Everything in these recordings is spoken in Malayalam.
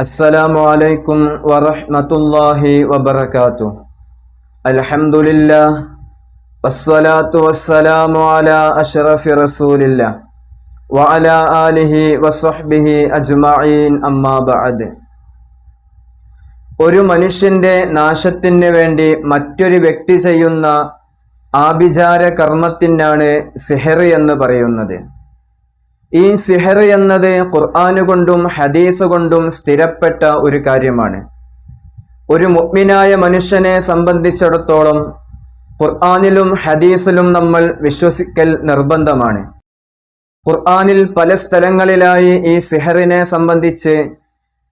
السلام عليكم ورحمة الله وبركاته الحمد لله والصلاة والسلام على أشرف رسول الله وعلى آله وصحبه أجمعين أما بعد ഒരു മനുഷ്യന്റെ നാശത്തിന് വേണ്ടി മറ്റൊരു വ്യക്തി ചെയ്യുന്ന ആഭിചാര കർമ്മത്തിനാണ് സിഹർ എന്ന് പറയുന്നത് ഈ സിഹർ എന്നത് ഖുർആാനുകൊണ്ടും ഹദീസ് കൊണ്ടും സ്ഥിരപ്പെട്ട ഒരു കാര്യമാണ്. ഒരു മുഗ്മിനായ മനുഷ്യനെ സംബന്ധിച്ചിടത്തോളം ഖുർആാനിലും ഹദീസിലും നമ്മൾ വിശ്വസിക്കൽ നിർബന്ധമാണ്. ഖുർആാനിൽ പല സ്ഥലങ്ങളിലായി ഈ സിഹറിനെ സംബന്ധിച്ച്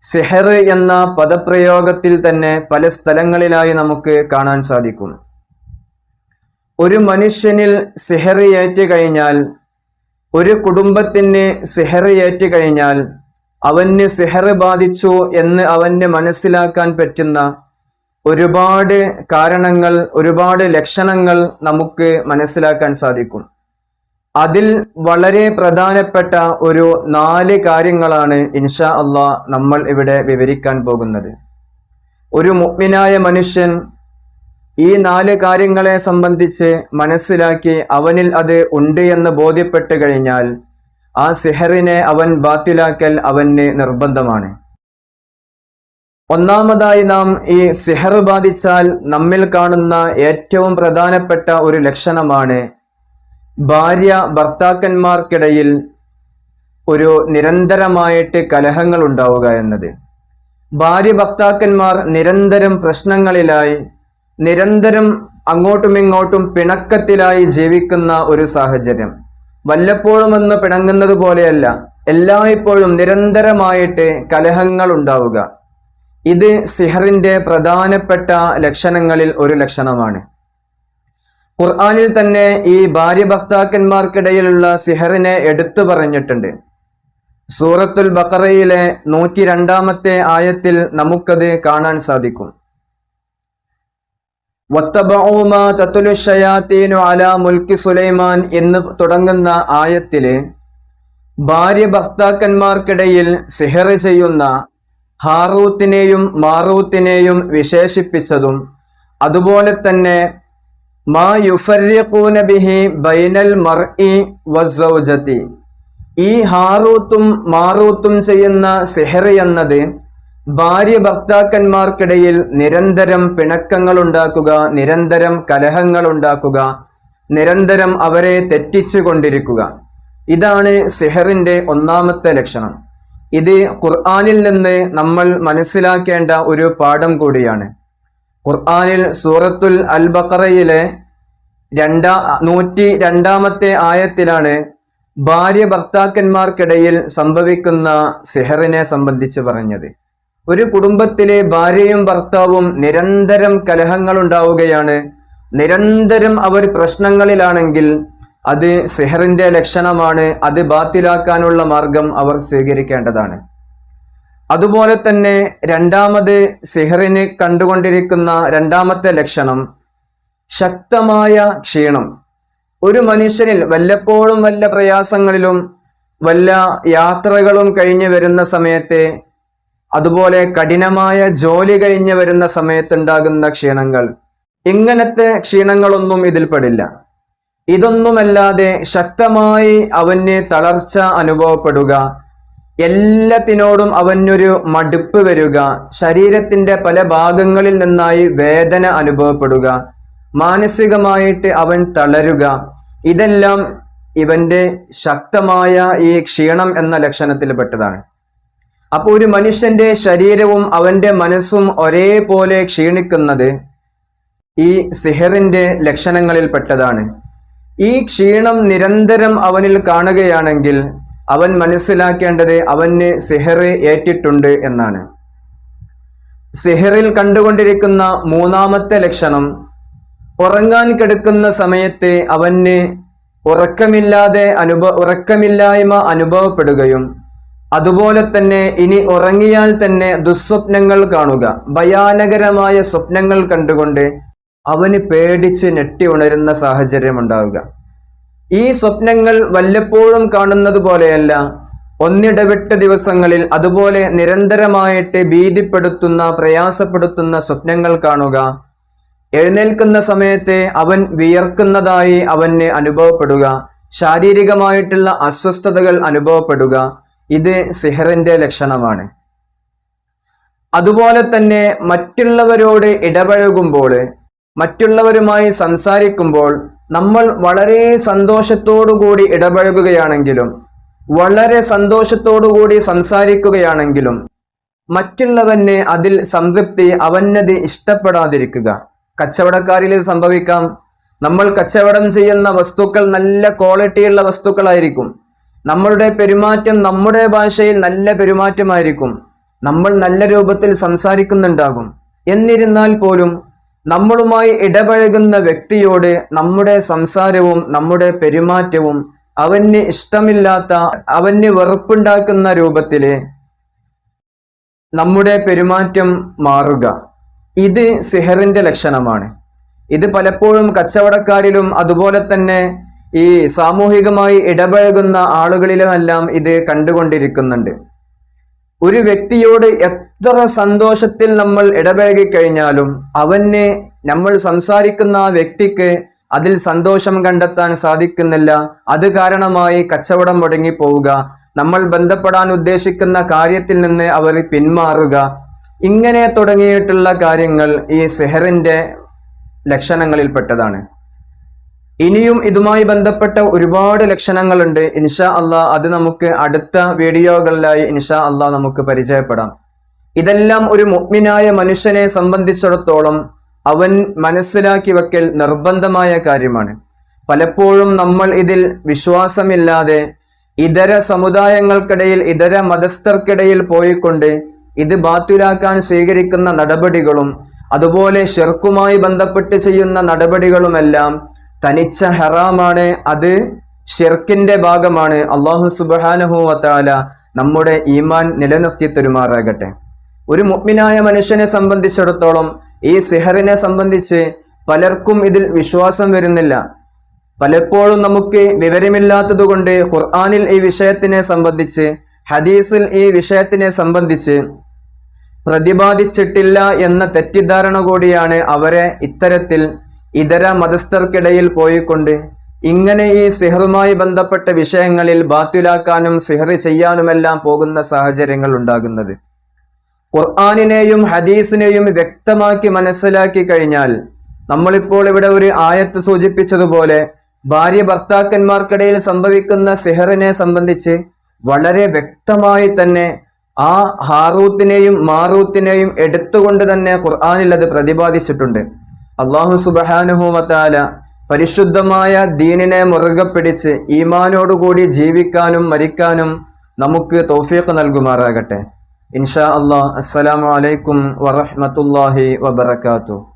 സിഹർ എന്ന പദപ്രയോഗത്തിൽ തന്നെ പല സ്ഥലങ്ങളിലായി നമുക്ക് കാണാൻ സാധിക്കും. ഒരു മനുഷ്യനിൽ സിഹർ ഏറ്റു കഴിഞ്ഞാൽ ഒരു കുടുംബത്തിന് സിഹർ ഏറ്റു കഴിഞ്ഞാൽ അവന് സിഹർ ബാധിച്ചു എന്ന് അവന് മനസ്സിലാക്കാൻ പറ്റുന്ന ഒരുപാട് കാരണങ്ങൾ ഒരുപാട് ലക്ഷണങ്ങൾ നമുക്ക് മനസ്സിലാക്കാൻ സാധിക്കും. അതിൽ വളരെ പ്രധാനപ്പെട്ട ഒരു നാല് കാര്യങ്ങളാണ് ഇൻഷാ അള്ളാ നമ്മൾ ഇവിടെ വിവരിക്കാൻ പോകുന്നത്. ഒരു മുഗ്മിനായ മനുഷ്യൻ ഈ നാല് കാര്യങ്ങളെ സംബന്ധിച്ച് മനസ്സിലാക്കി അവനിൽ അത് ഉണ്ട് എന്ന് ബോധ്യപ്പെട്ട് കഴിഞ്ഞാൽ ആ സിഹറിനെ അവൻ ബാത്തിലാക്കൽ അവന് നിർബന്ധമാണ്. ഒന്നാമതായി നാം ഈ സിഹർ ബാധിച്ചാൽ നമ്മിൽ കാണുന്ന ഏറ്റവും പ്രധാനപ്പെട്ട ഒരു ലക്ഷണമാണ് ഭാര്യ ഭർത്താക്കന്മാർക്കിടയിൽ ഒരു നിരന്തരമായിട്ട് കലഹങ്ങൾ ഉണ്ടാവുക എന്നത്. ഭാര്യ ഭർത്താക്കന്മാർ നിരന്തരം പ്രശ്നങ്ങളിലായി നിരന്തരം അങ്ങോട്ടും ഇങ്ങോട്ടും പിണക്കത്തിലായി ജീവിക്കുന്ന ഒരു സാഹചര്യം. വല്ലപ്പോഴും ഒന്ന് പിണങ്ങുന്നത് പോലെയല്ല എല്ലായ്പ്പോഴും നിരന്തരമായിട്ട് കലഹങ്ങൾ ഉണ്ടാവുക. ഇത് സിഹറിന്റെ പ്രധാനപ്പെട്ട ലക്ഷണങ്ങളിൽ ഒരു ലക്ഷണമാണ്. ഖുർആാനിൽ തന്നെ ഈ ഭാര്യ ഭർത്താക്കന്മാർക്കിടയിലുള്ള സിഹറിനെ എടുത്തു പറഞ്ഞിട്ടുണ്ട്. സൂറത്തുൽ ബക്കറയിലെ നൂറ്റി രണ്ടാമത്തെ ആയത്തിൽ നമുക്കത് കാണാൻ സാധിക്കും. മുൽക്കി സുലൈമാൻ എന്ന് തുടങ്ങുന്ന ആയത്തിൽ ഭാര്യ ഭർത്താക്കന്മാർക്കിടയിൽ സിഹർ ചെയ്യുന്ന ഹാറൂത്തിനെയും മാറൂത്തിനെയും വിശേഷിപ്പിച്ചതും അതുപോലെ തന്നെ മാ യുഫർഖൂന ബിഹി ബൈനൽ മർഇ ഈ ഹാറൂത്തും മാറൂത്തും ചെയ്യുന്ന സിഹർ എന്നത് ഭാര്യ ഭർത്താക്കന്മാർക്കിടയിൽ നിരന്തരം പിണക്കങ്ങൾ ഉണ്ടാക്കുക നിരന്തരം കലഹങ്ങൾ ഉണ്ടാക്കുക നിരന്തരം അവരെ തെറ്റിച്ചു കൊണ്ടിരിക്കുക ഇതാണ് സിഹറിന്റെ ഒന്നാമത്തെ ലക്ഷണം. ഇത് ഖുർആാനിൽ നിന്ന് നമ്മൾ മനസ്സിലാക്കേണ്ട ഒരു പാഠം കൂടിയാണ്. ഖുർആാനിൽ സൂറത്തുൽ അൽ ബക്കറയിലെ രണ്ടാ നൂറ്റി രണ്ടാമത്തെ ആയത്തിലാണ് ഭാര്യ ഭർത്താക്കന്മാർക്കിടയിൽ സംഭവിക്കുന്ന സിഹറിനെ സംബന്ധിച്ച് പറഞ്ഞത്. ഒരു കുടുംബത്തിലെ ഭാര്യയും ഭർത്താവും നിരന്തരം കലഹങ്ങൾ ഉണ്ടാവുകയാണ് നിരന്തരം അവർ പ്രശ്നങ്ങളിലാണെങ്കിൽ അത് സിഹറിന്റെ ലക്ഷണമാണ് അത് ബാത്തിലാക്കാനുള്ള മാർഗം അവർ സ്വീകരിക്കേണ്ടതാണ്. അതുപോലെ തന്നെ രണ്ടാമത് സിഹറിന് കണ്ടുകൊണ്ടിരിക്കുന്ന രണ്ടാമത്തെ ലക്ഷണം ശക്തമായ ക്ഷീണം. ഒരു മനുഷ്യനിൽ വല്ലപ്പോഴും വല്ല പ്രയാസങ്ങളിലും വല്ല യാത്രകളും കഴിഞ്ഞു വരുന്ന സമയത്തെ അതുപോലെ കഠിനമായ ജോലി കഴിഞ്ഞ് വരുന്ന സമയത്തുണ്ടാകുന്ന ക്ഷീണങ്ങൾ. ഇങ്ങനത്തെ ക്ഷീണങ്ങളൊന്നും ഇതിൽപ്പെടില്ല. ഇതൊന്നുമല്ലാതെ ശക്തമായി അവന് തളർച്ച അനുഭവപ്പെടുക എല്ലാത്തിനോടും അവനൊരു മടുപ്പ് വരിക ശരീരത്തിന്റെ പല ഭാഗങ്ങളിൽ നിന്നായി വേദന അനുഭവപ്പെടുക മാനസികമായിട്ട് അവൻ തളരുക ഇതെല്ലാം ഇവന്റെ ശക്തമായ ഈ ക്ഷീണം എന്ന ലക്ഷണത്തിൽപ്പെട്ടതാണ്. അപ്പോൾ ഒരു മനുഷ്യന്റെ ശരീരവും അവന്റെ മനസ്സും ഒരേപോലെ ക്ഷീണിക്കുന്നത് ഈ സിഹറിന്റെ ലക്ഷണങ്ങളിൽപ്പെട്ടതാണ് ഈ ക്ഷീണം നിരന്തരം അവനിൽ കാണുകയാണെങ്കിൽ അവൻ മനസ്സിലാക്കേണ്ടത് അവന് സിഹറ് ഏറ്റിട്ടുണ്ട് എന്നാണ്. സിഹറിൽ കണ്ടുകൊണ്ടിരിക്കുന്ന മൂന്നാമത്തെ ലക്ഷണം ഉറങ്ങാൻ കിടക്കുന്ന സമയത്ത് അവന് ഉറക്കമില്ലാതെ അനുഭവ ഉറക്കമില്ലായ്മ അനുഭവപ്പെടുകയും അതുപോലെ തന്നെ ഇനി ഉറങ്ങിയാൽ തന്നെ ദുസ്വപ്നങ്ങൾ കാണുക. ഭയാനകരമായ സ്വപ്നങ്ങൾ കണ്ടുകൊണ്ട് അവന് പേടിച്ച് ഞെട്ടി ഉണരുന്ന സാഹചര്യം ഉണ്ടാവുക. ഈ സ്വപ്നങ്ങൾ വല്ലപ്പോഴും കാണുന്നത് പോലെയല്ല ഒന്നിടവിട്ട ദിവസങ്ങളിൽ അതുപോലെ നിരന്തരമായിട്ട് ഭീതിപ്പെടുത്തുന്ന പ്രയാസപ്പെടുത്തുന്ന സ്വപ്നങ്ങൾ കാണുക. എഴുന്നേൽക്കുന്ന സമയത്തെ അവൻ വിയർക്കുന്നതായി അവന് അനുഭവപ്പെടുക. ശാരീരികമായിട്ടുള്ള അസ്വസ്ഥതകൾ അനുഭവപ്പെടുക. ഇത് സിഹറിന്റെ ലക്ഷണമാണ്. അതുപോലെ തന്നെ മറ്റുള്ളവരോട് ഇടപഴകുമ്പോൾ മറ്റുള്ളവരുമായി സംസാരിക്കുമ്പോൾ നമ്മൾ വളരെ സന്തോഷത്തോടുകൂടി ഇടപഴകുകയാണെങ്കിലും വളരെ സന്തോഷത്തോടുകൂടി സംസാരിക്കുകയാണെങ്കിലും മറ്റുള്ളവന് അതിൽ സംതൃപ്തി അവനത് ഇഷ്ടപ്പെടാതിരിക്കുക. കച്ചവടക്കാരിൽ ഇത് സംഭവിക്കാം. നമ്മൾ കച്ചവടം ചെയ്യുന്ന വസ്തുക്കൾ നല്ല ക്വാളിറ്റിയുള്ള വസ്തുക്കളായിരിക്കും. നമ്മളുടെ പെരുമാറ്റം നമ്മുടെ ഭാഷയിൽ നല്ല പെരുമാറ്റമായിരിക്കും. നമ്മൾ നല്ല രൂപത്തിൽ സംസാരിക്കുന്നുണ്ടാകും. എന്നിരുന്നാൽ പോലും നമ്മളുമായി ഇടപഴകുന്ന വ്യക്തിയോട് നമ്മുടെ സംസാരവും നമ്മുടെ പെരുമാറ്റവും അവന് ഇഷ്ടമില്ലാത്ത അവന് വെറുപ്പുണ്ടാക്കുന്ന രൂപത്തിൽ നമ്മുടെ പെരുമാറ്റം മാറുക. ഇത് സിഹറിന്റെ ലക്ഷണമാണ്. ഇത് പലപ്പോഴും കച്ചവടക്കാരിലും അതുപോലെ തന്നെ ഈ സാമൂഹികമായി ഇടപഴകുന്ന ആളുകളിലുമെല്ലാം ഇത് കണ്ടുകൊണ്ടിരിക്കുന്നുണ്ട്. ഒരു വ്യക്തിയോട് എത്ര സന്തോഷത്തിൽ നമ്മൾ ഇടപഴകി കഴിഞ്ഞാലും അവന് നമ്മൾ സംസാരിക്കുന്ന ആ വ്യക്തിക്ക് അതിൽ സന്തോഷം കണ്ടെത്താൻ സാധിക്കുന്നില്ല. അത് കാരണമായി കച്ചവടം മുടങ്ങി പോവുക നമ്മൾ ബന്ധപ്പെടാൻ ഉദ്ദേശിക്കുന്ന കാര്യത്തിൽ നിന്ന് അവർ പിന്മാറുക. ഇങ്ങനെ തുടങ്ങിയിട്ടുള്ള കാര്യങ്ങൾ ഈ സെഹറിന്റെ ലക്ഷണങ്ങളിൽപ്പെട്ടതാണ്. ഇനിയും ഇതുമായി ബന്ധപ്പെട്ട ഒരുപാട് ലക്ഷണങ്ങളുണ്ട്. ഇൻഷാ അള്ളാ അത് നമുക്ക് അടുത്ത വീഡിയോകളിലായി ഇൻഷാ അള്ളാ നമുക്ക് പരിചയപ്പെടാം. ഇതെല്ലാം ഒരു മുഗ്മിനായ മനുഷ്യനെ സംബന്ധിച്ചിടത്തോളം അവൻ മനസ്സിലാക്കി വെക്കൽ നിർബന്ധമായ കാര്യമാണ്. പലപ്പോഴും നമ്മൾ ഇതിൽ വിശ്വാസമില്ലാതെ ഇതര സമുദായങ്ങൾക്കിടയിൽ ഇതര മതസ്ഥർക്കിടയിൽ പോയിക്കൊണ്ട് ഇത് ബാത്തിലാക്കാൻ സ്വീകരിക്കുന്ന നടപടികളും അതുപോലെ ഷെർക്കുമായി ബന്ധപ്പെട്ട് ചെയ്യുന്ന നടപടികളുമെല്ലാം തനിച്ച ഹറാമാണ് അത് ഷിർക്കിന്റെ ഭാഗമാണ്. അള്ളാഹു സുബാനഹു വത്താല നമ്മുടെ ഈമാൻ നിലനിർത്തി തരുമാറാകട്ടെ. ഒരു മുഗ്മിനായ മനുഷ്യനെ സംബന്ധിച്ചിടത്തോളം ഈ സിഹറിനെ സംബന്ധിച്ച് പലർക്കും ഇതിൽ വിശ്വാസം വരുന്നില്ല. പലപ്പോഴും നമുക്ക് വിവരമില്ലാത്തത് കൊണ്ട് ഖുർആാനിൽ ഈ വിഷയത്തിനെ സംബന്ധിച്ച് ഹദീസിൽ ഈ വിഷയത്തിനെ സംബന്ധിച്ച് പ്രതിപാദിച്ചിട്ടില്ല എന്ന തെറ്റിദ്ധാരണ കൂടിയാണ് അവരെ ഇത്തരത്തിൽ ഇതര മതസ്ഥർക്കിടയിൽ പോയിക്കൊണ്ട് ഇങ്ങനെ ഈ സിഹറുമായി ബന്ധപ്പെട്ട വിഷയങ്ങളിൽ ബാത്തിലാക്കാനും സിഹർ ചെയ്യാനുമെല്ലാം പോകുന്ന സാഹചര്യങ്ങൾ ഉണ്ടാകുന്നത്. ഖുർആാനിനെയും ഹദീസിനെയും വ്യക്തമാക്കി മനസ്സിലാക്കി കഴിഞ്ഞാൽ നമ്മളിപ്പോൾ ഇവിടെ ഒരു ആയത്ത് സൂചിപ്പിച്ചതുപോലെ ഭാര്യ ഭർത്താക്കന്മാർക്കിടയിൽ സംഭവിക്കുന്ന സിഹറിനെ സംബന്ധിച്ച് വളരെ വ്യക്തമായി തന്നെ ആ ഹാറൂത്തിനെയും മാറൂത്തിനെയും എടുത്തുകൊണ്ട് തന്നെ ഖുർആാനിൽ അത് പ്രതിപാദിച്ചിട്ടുണ്ട്. അള്ളാഹു സുബഹാനുഹൂമത്താല പരിശുദ്ധമായ ദീനിനെ മുറുകെ പിടിച്ച് ഈമാനോടുകൂടി ജീവിക്കാനും മരിക്കാനും നമുക്ക് തൗഫീഖ് നൽകുമാറാകട്ടെ. ഇൻഷാ അള്ളാഹ് അസ്സലാമു അലൈക്കും വറഹ്മത്തുള്ളാഹി വബറകാതുഹു.